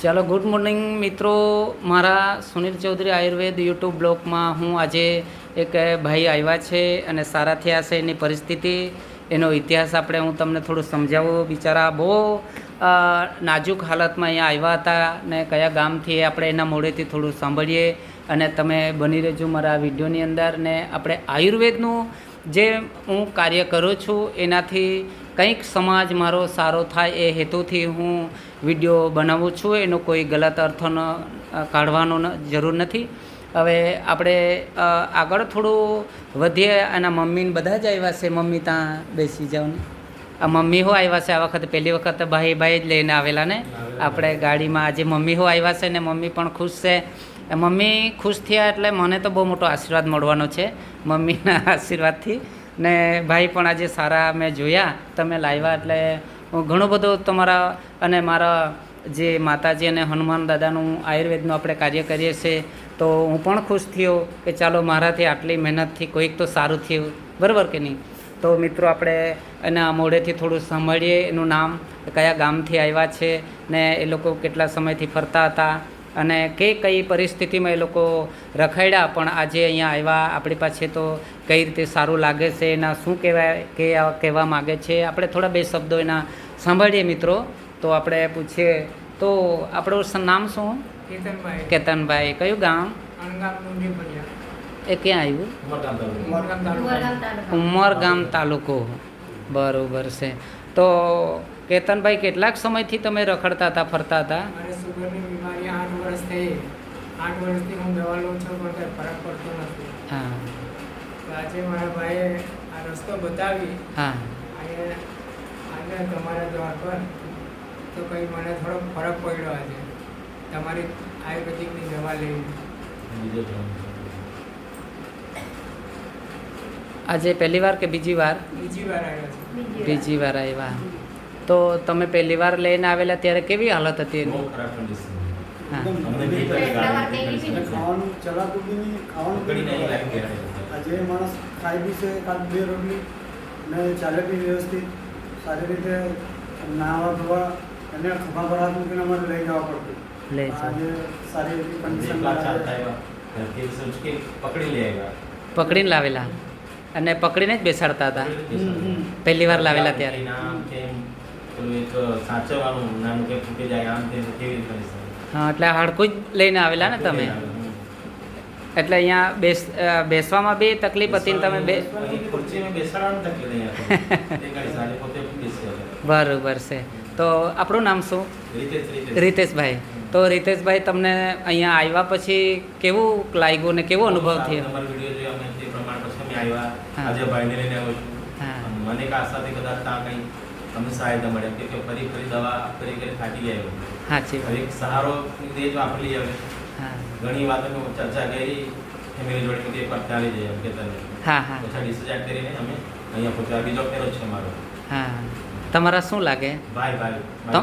ચાલો good morning મિત્રો. મારા સુનિલ ચૌધરી આયુર્વેદ યુટ્યુબ બ્લોગમાં હું આજે એક ભાઈ આવ્યા છે અને સારા થયા છે એની પરિસ્થિતિ, એનો ઇતિહાસ આપણે હું તમને થોડું સમજાવું. બિચારા બહુ નાજુક હાલતમાં અહીંયા આવ્યા હતા ને કયા ગામથી આપણે એના મોડેથી થોડું સાંભળીએ અને તમે બની રહેજો મારા વિડીયોની અંદર. ને આપણે આયુર્વેદનું જે હું કાર્ય કરું છું, એનાથી કંઈક સમાજ મારો સારો થાય એ હેતુથી હું વીડિયો બનાવું છું. એનો કોઈ ગલત અર્થનો કાઢવાનો જરૂર નથી. હવે આપણે આગળ થોડું વધીએ. અને મમ્મીને બધા જ આવ્યા છે. મમ્મી ત્યાં બેસી જાઓ ને. આ મમ્મી હો આવ્યા છે. આ વખતે પહેલી વખત ભાઈ ભાઈ જ લઈને આવેલા ને. આપણે ગાડીમાં આજે મમ્મી હો આવ્યા છે ને મમ્મી પણ ખુશ છે. મમ્મી ખુશ થયા એટલે મને તો બહુ મોટો આશીર્વાદ મળવાનો છે. મમ્મીના આશીર્વાદથી. ને ભાઈ પણ આજે સારા મેં જોયા. તમે લાવ્યા એટલે હું ઘણો બધો તમારા અને મારા જે માતાજી અને હનુમાન દાદાનું આયુર્વેદનું આપણે કાર્ય કરીએ છીએ, તો હું પણ ખુશ થયો કે ચાલો મારાથી આટલી મહેનતથી કોઈક તો સારું થયું. બરાબર કે નહીં? તો મિત્રો આપણે એના મોઢેથી થોડું સાંભળીએ. એનું નામ કયા ગામથી આવ્યા છે ને એ લોકો કેટલા સમયથી ફરતા હતા અને કે કઈ પરિસ્થિતિમાં એ લોકો રખડ્યા પણ આજે અહીંયા આવ્યા આપણી પાસે તો કઈ રીતે સારું લાગે છે એના શું કહેવાય કે કહેવા માગે છે આપણે થોડા બે શબ્દો એના સાંભળીએ મિત્રો. તો આપણે પૂછીએ તો આપણું નામ શું? કેતનભાઈ. કેતનભાઈ. કયું ગામ? એ ક્યાં આવ્યું? ઉમરગામ ઉમરગામ તાલુકો. બરોબર છે. તો કેતનભાઈ કેટલાક સમયથી તમે રખડતા હતા ફરતા હતા? વર્ષ થઈ આઠ વર્ષથી હું દવા લઉં છું પણ કંઈ ફરક પડતો નથી. હા. તો આજે મારા ભાઈએ આ રસ્તો બતાવી. હા. અને આજે તમારા દ્વાર પર તો કંઈ મને થોડો ફરક પડ્યો આજે. તમારી આયુર્વેદિકની દવા લેવી આજે પહેલી વાર કે બીજી વાર? બીજી વાર આવ્યો છે. બીજી વાર. આવ્યા. તો તમે પહેલી વાર લઈને આવેલા ત્યારે કેવી હાલત હતી એની? ખાવાનું ચલાતું બી ખાવાનું. આજે માણસ ખાઈ બી છે કાલ બે રોટલી ને ચાલે બી વ્યવસ્થિત સારી રીતે નાવા ધોવા અને ખભા ભરા મૂકીને અમારે લઈ જવા પડતું પકડીને લાવેલા અને પકડીને જ બેસાડતા હતા પહેલી વાર લાવેલા ત્યારે આમ તેમ પેલું એક સાચવવાનું નાનું કે ફૂટી જાય, આમ તેમ કેવી રીતે? હા એટલે હાડકું જ લઈને આવેલા ને તમે? એટલે અહીંયા બેસ બેસવામાં બે તકલીફ હતી ને તમે બે. બરોબર છે. તો આપણું નામ શું. રીતેશભાઈ. તો રીતેશભાઈ તમને અહીંયા આવ્યા પછી કેવું લાગ્યું ને કેવો અનુભવ થયો? હા. આજે ભાઈને લઈને આવ્યો છું. હા. મને એક આશાથી કદાચ ત્યાં કંઈ અમને સહાયતા મળે. કે ફરી ફરી દવા કરી કરી ફાટી જાય. સાચી હવે એક સહારો તો આપણી હવે. હા. ઘણી વાતો ચર્ચા કરી ફેમિલી જોડે કે એકવાર ચાલી એમ કે તને હા હા. પછી ડિસાઇડ કરીને અમે અહીંયા પહોંચ્યા. બીજો ફેરો છે મારો. હા તમારા શું લાગે? ભાઈ ભાઈ તો?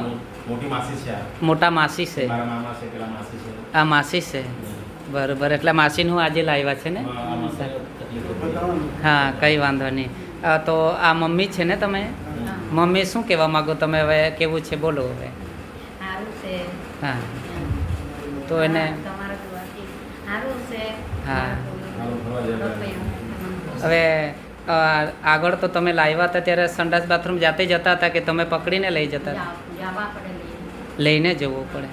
મોટી માસી છે મોટા માસી છે? મારા મામા છે પેલા માસી છે. આ માસી છે? બરોબર. એટલે માસીનું આજે લાવ્યા છે ને? હા કંઈ વાંધો નહીં. તો આ મમ્મી છે ને તમે? મમ્મી શું કહેવા માગો? તમે હવે કેવું છે? બોલો હવે. હા. તો એને હા. હવે આગળ તો તમે લાવ્યા હતા ત્યારે સંડાસ બાથરૂમ જાતે જતા હતા કે તમે પકડીને લઈ જતા હતા? લઈને. લઈને જવું પડે.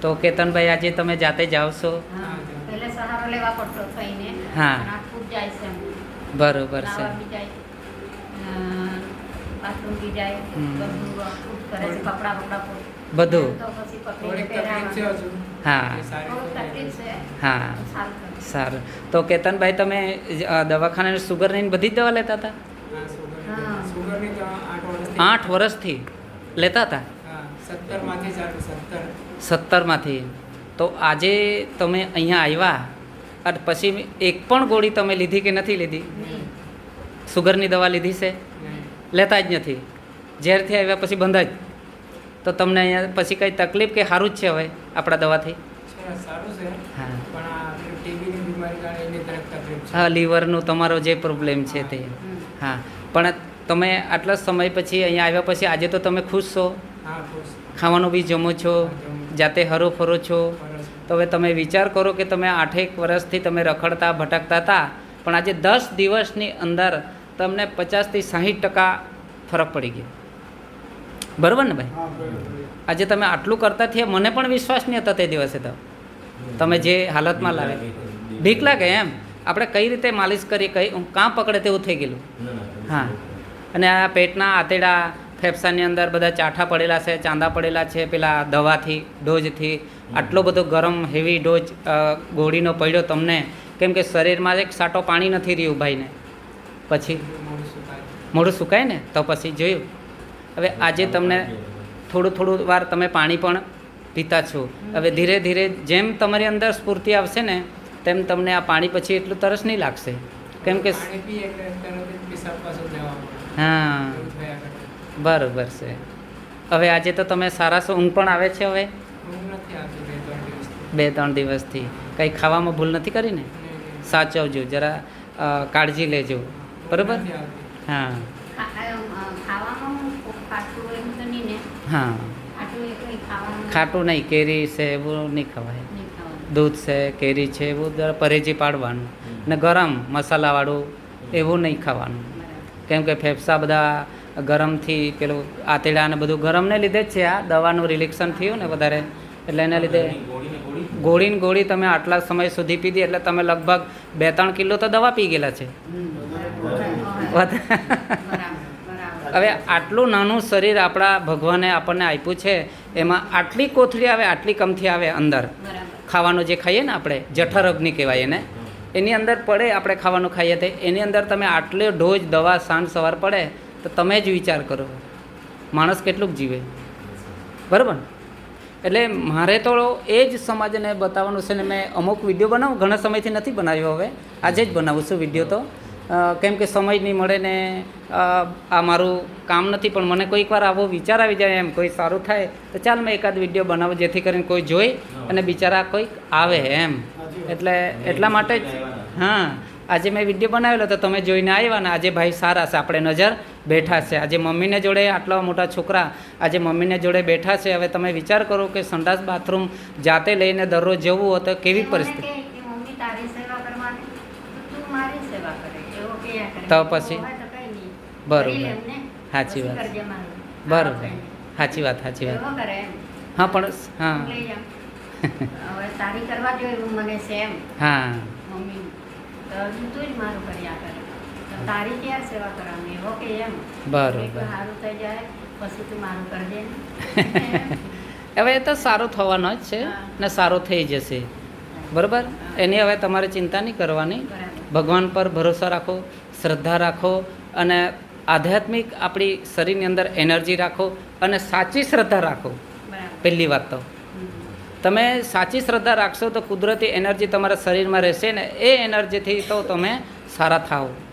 તો કેતનભાઈ આજે તમે જાતે જાઓ છો હા પહેલે સહારો લેવા પડતો થઈને. હા. પણ આ ખૂબ જાય છે એમ. બરોબર છે. જાય. બધું કરે છે કપડાં બપડા બધું. તો પછી થોડીક પકડીને તકલીફ છે પહેરાવા. હજુ. હા. હા. સારું તો કેતનભાઈ તમે દવાખાને સુગરની ને બધી જ દવા લેતા હતા? હા, સુગરની હા. તો- સુગરની તો આઠ વર્ષથી. લેતા હતા? સત્તરમાંથી સત્તર. સત્તરમાંથી. તો આજે તમે અહીંયા આવ્યા અને પછી એક પણ ગોળી તમે લીધી કે નથી લીધી? સુગરની દવા લીધી છે. લેતા જ નથી. ઝેરથી આવ્યા પછી બંધ જ. તો તમને અહીંયા પછી કંઈ તકલીફ કે સારું જ છે હવે આપણા દવાથી? હા. લીવરનું તમારો જે પ્રોબ્લેમ છે તે. હા પણ તમે આટલા સમય પછી અહીંયા આવ્યા પછી આજે તો તમે ખુશ છો? ખાવાનું બી જમો છો? જાતે હરો ફરો છો. તો હવે તમે વિચાર કરો કે તમે આઠેક વર્ષથી તમે રખડતા ભટકતા હતા. પણ આજે દસ દિવસની અંદર તમને પચાસથી સાહીઠ ટકા ફરક પડી ગયો. બરાબર ને ભાઈ? આજે તમે આટલું કરતા થયા મને પણ વિશ્વાસ નહીં હતો તે દિવસે તો. તમે જે હાલતમાં લાવે. બીક લાગે એમ? આપણે કઈ રીતે માલિશ કરી કઈ હું કાં પકડે તેવું થઈ ગયેલું? હા. અને આ પેટના આતેડા ફેફસાની અંદર બધા ચાઠા પડેલા છે ચાંદા પડેલા છે પેલા દવાથી ડોઝથી. આટલો બધો ગરમ હેવી ડોઝ ગોળીનો પડ્યો તમને. કેમ કે શરીરમાં એક સાટો પાણી નથી રહ્યું ભાઈને. પછી? મોડું સુકાય મોઢું સુકાય ને? તો પછી જોયું. હવે આજે તમને થોડું થોડું વાર તમે પાણી પણ પીતા છો. હવે ધીરે ધીરે જેમ તમારી અંદર સ્ફૂર્તિ આવશે ને તેમ તમને આ પાણી પછી એટલું તરસ નહીં લાગશે. કેમ કે હા. બરોબર છે. હવે આજે તો તમે સારા સો ઊંઘ પણ આવે છે હવે? ઊંઘ નથી આવતી બે ત્રણ દિવસથી. કંઈ ખાવામાં ભૂલ નથી કરી ને? ને- ને- સાચવજો. જરા કાળજી લેજો. બરોબર. હા. હું ખાટું નહીં કેરી છે એવું નહીં ખવાય. દૂધ છે કેરી છે એવું પરેજી પાડવાનું. ને ગરમ મસાલાવાળું એવું નહીં ખાવાનું. કેમ કે ફેફસા બધા ગરમથી પેલું આતેડા ને બધું ગરમને લીધે જ છે આ દવાનું રિલેક્શન થયું ને વધારે. એટલે એના લીધે ગોળીને ગોળી તમે આટલા સમય સુધી પીધી એટલે તમે લગભગ બે ત્રણ કિલો તો દવા પી ગયેલા છે. હવે આટલું નાનું શરીર આપણા ભગવાને આપણને આપ્યું છે એમાં આટલી કોથળી આવે આટલી કમથી આવે અંદર. ખાવાનું જે ખાઈએ ને આપણે જઠર અગ્નિ કહેવાય એને. એની અંદર પડે આપણે ખાવાનું ખાઈએ તે. એની અંદર તમે આટલો ડોઝ દવા સાંજ સવાર પડે તો તમે જ વિચાર કરો. માણસ કેટલુંક જીવે. બરાબર ને? એટલે મારે તો એ જ સમાજને બતાવવાનું છે ને મેં અમુક વીડિયો બનાવું, ઘણા સમયથી નથી બનાવ્યો હવે. આજે જ બનાવું છું વીડિયો તો. કેમ કે સમય નહીં મળે ને આ મારું કામ નથી, પણ મને કોઈક વાર આવો વિચાર આવી જાય એમ, કોઈ સારું થાય, તો ચાલ મેં એકાદ વીડિયો બનાવું જેથી કરીને કોઈ જોઈ અને બિચારા કોઈક આવે એમ. એટલે એટલા માટે જ, હા. આજે મેં વીડિયો બનાવેલો, તો તમે જોઈને આવ્યા ને, આજે ભાઈ સારા છે, આપણે નજર બેઠા છે. આજે મમ્મીને જોડે આટલા મોટા છોકરા આજે મમ્મીને જોડે બેઠા છે. હવે તમે વિચાર કરો કે સંડાસ બાથરૂમ જાતે લઈને દરરોજ જવું હોય તો કેવી પરિસ્થિતિ? તો પછી? બરોબર. સાચી વાત. બરોબર. સાચી વાત સાચી વાત. હા પણ હા. સારી કરવા જોઈએ મને છે હા. મમ્મી તો તું જ મારું કર્યા કરે. તારી ક્યાં સેવા કરવાની એવો કે એમ. બરોબર. સારું થઈ જાય પછી તું મારું કરજે. હવે એ તો સારું થવાનો જ છે ને સારું થઈ જશે. બરાબર? એની હવે તમારે ચિંતા નહીં કરવાની. ભગવાન પર ભરોસો રાખો શ્રદ્ધા રાખો અને આધ્યાત્મિક આપણી શરીરની અંદર એનર્જી રાખો અને સાચી શ્રદ્ધા રાખો. પહેલી વાત તો. તમે સાચી શ્રદ્ધા રાખશો તો કુદરતી એનર્જી તમારા શરીરમાં રહેશે ને એ એનર્જીથી તો તમે સારા થાઓ. બરાબર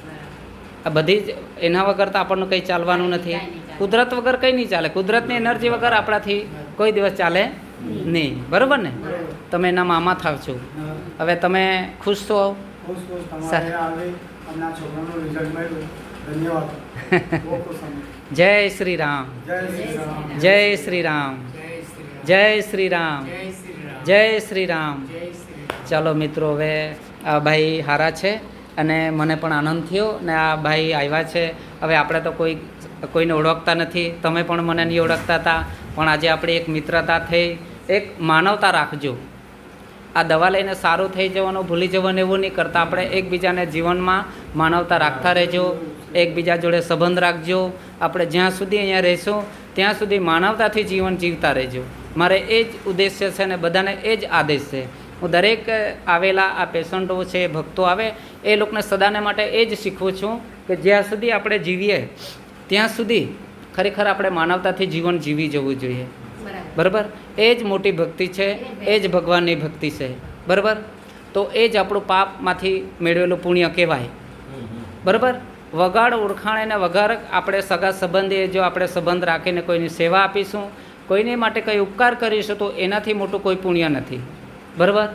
આ બધી જ એના વગર તો આપણને કંઈ ચાલવાનું નથી. કુદરત વગર કંઈ નહીં ચાલે. કુદરતની એનર્જી વગર આપણાથી કોઈ દિવસ ચાલે નહીં. બરાબર ને? તમે એના મામા થાવ છો. હવે તમે ખુશ છો? જય શ્રી રામ જય શ્રી રામ જય શ્રી રામ જય શ્રી રામ ચાલો મિત્રો હવે આ ભાઈ હારા છે. અને મને પણ આનંદ થયો ને આ ભાઈ આવ્યા છે. હવે આપણે તો કોઈ, કોઈને ઓળખતા નથી. તમે પણ મને નહીં ઓળખતા હતા. પણ આજે આપણી એક મિત્રતા થઈ. એક માનવતા રાખજો. આ દવા લઈને સારું થઈ જવાનું, ભૂલી જવાનું એવું નહીં કરતા. આપણે એકબીજાને જીવનમાં માનવતા રાખતા રહેજો. એકબીજા જોડે સંબંધ રાખજો. આપણે જ્યાં સુધી અહીંયા રહીશું, ત્યાં સુધી માનવતાથી જીવન જીવતા રહેજો. મારે એ જ ઉદ્દેશ્ય છે ને બધાને એ જ આદેશ છે. હું દરેક આવેલા આ પેશન્ટો છે ભક્તો આવે એ લોકોને સદાને માટે એ જ શીખવું છું કે જ્યાં સુધી આપણે જીવીએ ત્યાં સુધી ખરેખર આપણે માનવતાથી જીવન જીવી જવું જોઈએ. બરાબર. એ જ મોટી ભક્તિ છે એ જ ભગવાનની ભક્તિ છે. બરાબર? તો એ જ આપણું પાપમાંથી મેળવેલું પુણ્ય કહેવાય. બરાબર? વગાડ ઓળખાણ અને વગર આપણે સગા સંબંધીએ જો આપણે સંબંધ રાખીને કોઈની સેવા આપીશું કોઈને માટે કંઈ ઉપકાર કરીશું તો એનાથી મોટું કોઈ પુણ્ય નથી. બરાબર?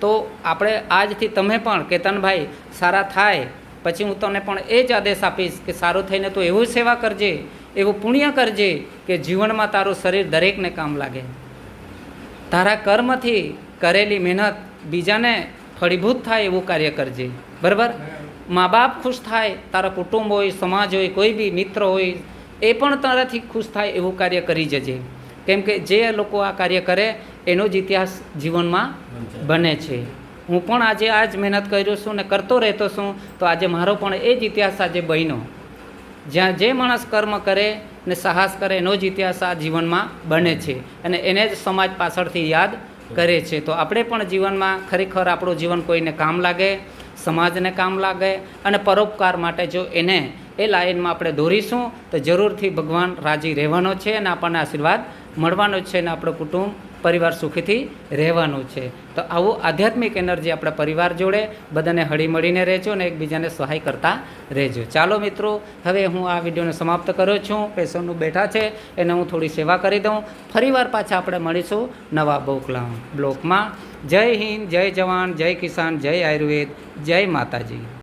તો આપણે આજથી તમે પણ, કેતનભાઈ, સારા થાય. પછી હું તને પણ એ જ આદેશ આપીશ કે સારું થઈને તું એવું સેવા કરજે, એવું પુણ્ય કરજે કે જીવનમાં તારું શરીર દરેકને કામ લાગે. તારા કર્મથી કરેલી મહેનત બીજાને ફળીભૂત થાય એવું કાર્ય કરજે. બરાબર? મા બાપ ખુશ થાય, તારા કુટુંબ હોય, સમાજ હોય, કોઈ બી મિત્ર હોય, એ પણ તારાથી ખુશ થાય એવું કાર્ય કરી જજે. કેમ કે જે લોકો આ કાર્ય કરે એનો જ ઇતિહાસ જીવનમાં બને છે. હું પણ આજે આ જ મહેનત કર્યો છું ને કરતો રહેતો છું તો આજે મારો પણ એ જ ઇતિહાસ આજે બન્યો. જ્યાં જે માણસ કર્મ કરે ને સાહસ કરે એનો જ ઇતિહાસ આ જીવનમાં બને છે અને એને જ સમાજ પાછળથી યાદ કરે છે. તો આપણે પણ જીવનમાં ખરેખર આપણું જીવન કોઈને કામ લાગે સમાજને કામ લાગે અને પરોપકાર માટે જો એને એ લાઈનમાં આપણે દોરીશું તો જરૂરથી ભગવાન રાજી રહેવાનો છે અને આપણને આશીર્વાદ મળવાનો જ છે અને આપણું કુટુંબ પરિવાર સુખીથી રહેવાનું છે. તો આવું આધ્યાત્મિક એનર્જી આપણા પરિવાર જોડે બધાને હળીમળીને રહેજો અને એકબીજાને સહાય કરતા રહેજો. ચાલો મિત્રો, હવે હું આ વિડીયોને સમાપ્ત કરું છું. પેશન્ટનું બેઠા છે, એને હું થોડી સેવા કરી દઉં. ફરીવાર પાછા આપણે મળીશું નવા બોકલા બ્લોકમાં. જય હિન્દ, જય જવાન, જય કિસાન, જય આયુર્વેદ, જય માતાજી.